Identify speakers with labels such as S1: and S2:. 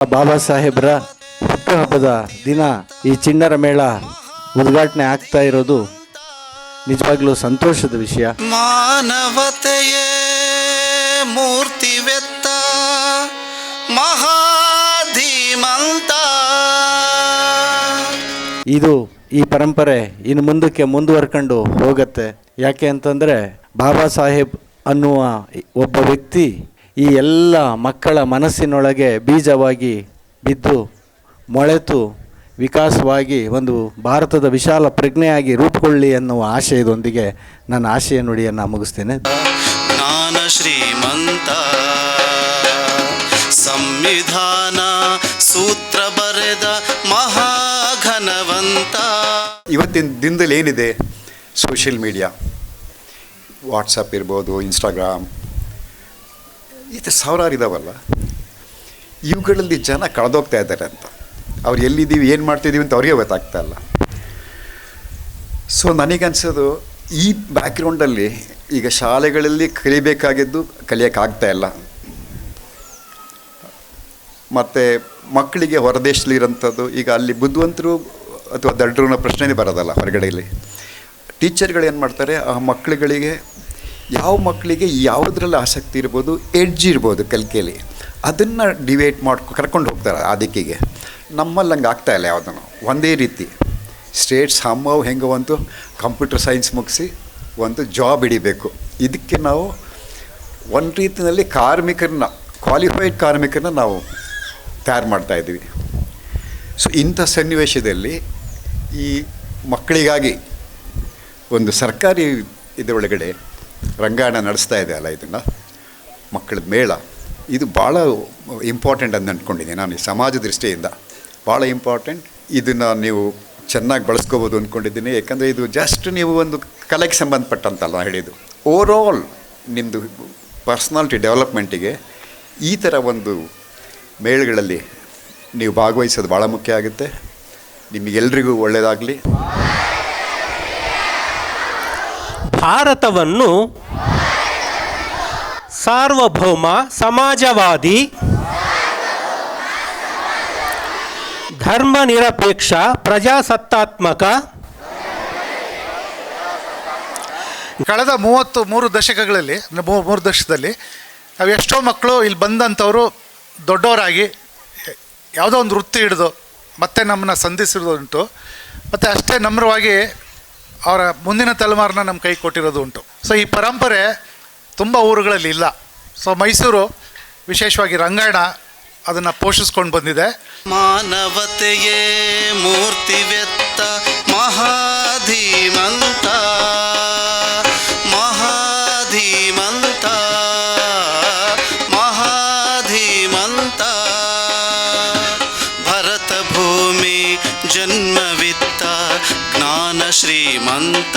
S1: ಬಾಬಾ ಸಾಹೇಬ್ರ ಹುಟ್ಟುಹಬ್ಬದ ದಿನ ಈ ಚಿಣ್ಣರ ಮೇಳ ಉದ್ಘಾಟನೆ ಆಗ್ತಾ ಇರೋದು ನಿಜವಾಗ್ಲೂ ಸಂತೋಷದ ವಿಷಯ.
S2: ಮಾನವತೆಯೇ ಮೂರ್ತಿವೆತ್ತ ಮಹಾಧೀಮಂತ.
S1: ಇದು ಈ ಪರಂಪರೆ ಇನ್ನು ಮುಂದಕ್ಕೆ ಮುಂದುವರ್ಕೊಂಡು ಹೋಗುತ್ತೆ. ಯಾಕೆ ಅಂತಂದರೆ ಬಾಬಾ ಸಾಹೇಬ್ ಅನ್ನುವ ಒಬ್ಬ ವ್ಯಕ್ತಿ ಈ ಎಲ್ಲ ಮಕ್ಕಳ ಮನಸ್ಸಿನೊಳಗೆ ಬೀಜವಾಗಿ ಬಿದ್ದು ಮೊಳೆತು ವಿಕಾಸವಾಗಿ ಒಂದು ಭಾರತದ ವಿಶಾಲ ಪ್ರಜ್ಞೆಯಾಗಿ ರೂಪುಗೊಳ್ಳಿ ಎನ್ನುವ ಆಶಯದೊಂದಿಗೆ ನನ್ನ ಆಶಯ ನುಡಿಯನ್ನು ಮುಗಿಸ್ತೇನೆ.
S2: ಜ್ಞಾನ ಶ್ರೀಮಂತ ಸಂವಿಧಾನ ಸೂತ್ರ ಬರೆದ ಮಹಾಘನವಂತ.
S3: ಇವತ್ತಿನ ದಿನದಲ್ಲಿ ಏನಿದೆ? ಸೋಷಿಯಲ್ ಮೀಡಿಯಾ ವಾಟ್ಸಪ್ ಇರ್ಬೋದು ಇನ್ಸ್ಟಾಗ್ರಾಮ್ ಇದು ಸಾವಿರಾರು ಇದಾವಲ್ಲ? ಇವುಗಳಲ್ಲಿ ಜನ ಕಳೆದೋಗ್ತಾ ಇದ್ದಾರೆ ಅಂತ. ಅವ್ರು ಎಲ್ಲಿದ್ದೀವಿ, ಏನು ಮಾಡ್ತಿದ್ದೀವಿ ಅಂತ ಅವ್ರಿಗೆ ಗೊತ್ತಾಗ್ತಾ ಇಲ್ಲ. ಸೊ ನನಗನ್ಸೋದು, ಈ ಬ್ಯಾಕ್ಗ್ರೌಂಡಲ್ಲಿ ಈಗ ಶಾಲೆಗಳಲ್ಲಿ ಕಲಿಬೇಕಾಗಿದ್ದು ಕಲಿಯೋಕ್ಕಾಗ್ತಾ ಇಲ್ಲ. ಮತ್ತು ಮಕ್ಕಳಿಗೆ ಹೊರದೇಶದಲ್ಲಿರೋಂಥದ್ದು ಈಗ ಅಲ್ಲಿ ಬುದ್ಧಿವಂತರು ಅಥವಾ ದಡ್ರನ್ನ ಪ್ರಶ್ನೆನೇ ಬರೋದಲ್ಲ ಹೊರಗಡೆಯಲ್ಲಿ. ಟೀಚರ್ಗಳು ಏನು ಮಾಡ್ತಾರೆ, ಆ ಮಕ್ಕಳುಗಳಿಗೆ ಯಾವ ಮಕ್ಕಳಿಗೆ ಯಾವುದ್ರಲ್ಲಿ ಆಸಕ್ತಿ ಇರ್ಬೋದು, ಎಡ್ಜ್ ಇರ್ಬೋದು ಕಲಿಕೆಯಲ್ಲಿ ಅದನ್ನು ಡಿವೈಟ್ ಮಾಡ್ಕೊ, ಕರ್ಕೊಂಡು ಹೋಗ್ತಾರೆ ಆ ದಿಕ್ಕಿಗೆ ನಮ್ಮಲ್ಲಿ ಹಂಗೆ ಆಗ್ತಾ ಇಲ್ಲ ಯಾವುದನ್ನು ಒಂದೇ ರೀತಿ. ಸ್ಟೇಟ್ಸ್ ಹಮ್ಮವು ಹೆಂಗೆ ಒಂದು ಕಂಪ್ಯೂಟರ್ ಸೈನ್ಸ್ ಮುಗಿಸಿ, ಒಂದು ಜಾಬ್ ಹಿಡಿಬೇಕು. ಇದಕ್ಕೆ ನಾವು ಒಂದು ರೀತಿಯಲ್ಲಿ ಕಾರ್ಮಿಕರನ್ನ ಕ್ವಾಲಿಫೈಡ್ ಕಾರ್ಮಿಕರನ್ನ ನಾವು ತಯಾರು ಮಾಡ್ತಾ ಇದ್ದೀವಿ. ಸೊ ಇಂಥ ಸನ್ನಿವೇಶದಲ್ಲಿ ಈ ಮಕ್ಕಳಿಗಾಗಿ ಒಂದು ಸರ್ಕಾರಿ ಇದರೊಳಗಡೆ ರಂಗಾಯಣ ನಡೆಸ್ತಾ ಇದೆ ಅಲ್ಲ ಇದನ್ನು? ಮಕ್ಕಳ ಮೇಳ. ಇದು ಭಾಳ ಇಂಪಾರ್ಟೆಂಟ್ ಅಂತ ಅಂದ್ಕೊಂಡಿದ್ದೀನಿ ನಾನು ಈ ಸಮಾಜ ದೃಷ್ಟಿಯಿಂದ. ಭಾಳ ಇಂಪಾರ್ಟೆಂಟ್ ಇದನ್ನು ನೀವು ಚೆನ್ನಾಗಿ ಬಳಸ್ಕೋಬೋದು ಅಂದ್ಕೊಂಡಿದ್ದೀನಿ ಯಾಕಂದರೆ ಇದು ಜಸ್ಟ್ ನೀವು ಒಂದು ಕಲೆಗೆ ಸಂಬಂಧಪಟ್ಟಂತಲ್ಲ ನಾನು ಓವರ್ ಆಲ್ ನಿಮ್ಮದು ಪರ್ಸ್ನಾಲಿಟಿ ಡೆವಲಪ್ಮೆಂಟಿಗೆ ಈ ಥರ ಒಂದು ಮೇಳಗಳಲ್ಲಿ ನೀವು ಭಾಗವಹಿಸೋದು ಭಾಳ ಮುಖ್ಯ ಆಗುತ್ತೆ. ನಿಮಗೆಲ್ರಿಗೂ ಒಳ್ಳೆಯದಾಗಲಿ
S4: ಭಾರತವನ್ನು ಸಾರ್ವಭೌಮ ಸಮಾಜವಾದಿ ಧರ್ಮ ನಿರಪೇಕ್ಷ ಪ್ರಜಾಸತ್ತಾತ್ಮಕ
S5: ಕಳೆದ ಮೂವತ್ತು ಮೂರು ದಶಕಗಳಲ್ಲಿ ಮೂರು ದಶಕದಲ್ಲಿ ನಾವು ಎಷ್ಟೋ ಮಕ್ಕಳು ಇಲ್ಲಿ ಬಂದಂಥವರು ದೊಡ್ಡವರಾಗಿ ಯಾವುದೋ ಒಂದು ವೃತ್ತಿ ಹಿಡಿದು ಮತ್ತೆ ನಮ್ಮನ್ನು ಸಂಧಿಸಿರೋದು ಉಂಟು ಮತ್ತು ಅಷ್ಟೇ ನಮ್ರವಾಗಿ ಅವರ ಮುಂದಿನ ತಲೆಮಾರನ್ನ ನಮ್ಮ ಕೈ ಕೊಟ್ಟಿರೋದು ಉಂಟು. ಸೊ ಈ ಪರಂಪರೆ ತುಂಬ ಊರುಗಳಲ್ಲಿ ಇಲ್ಲ. ಸೊ ಮೈಸೂರು ವಿಶೇಷವಾಗಿ ರಂಗಾಯಣ ಅದನ್ನು ಪೋಷಿಸ್ಕೊಂಡು ಬಂದಿದೆ.
S2: ಮಾನವತೆಯೇ ಮೂರ್ತಿವೆತ್ತ ಮಹಾಧೀಮಂತ ಜನ್ಮವಿತ್ತ ಜ್ಞಾನ ಶ್ರೀಮಂತ.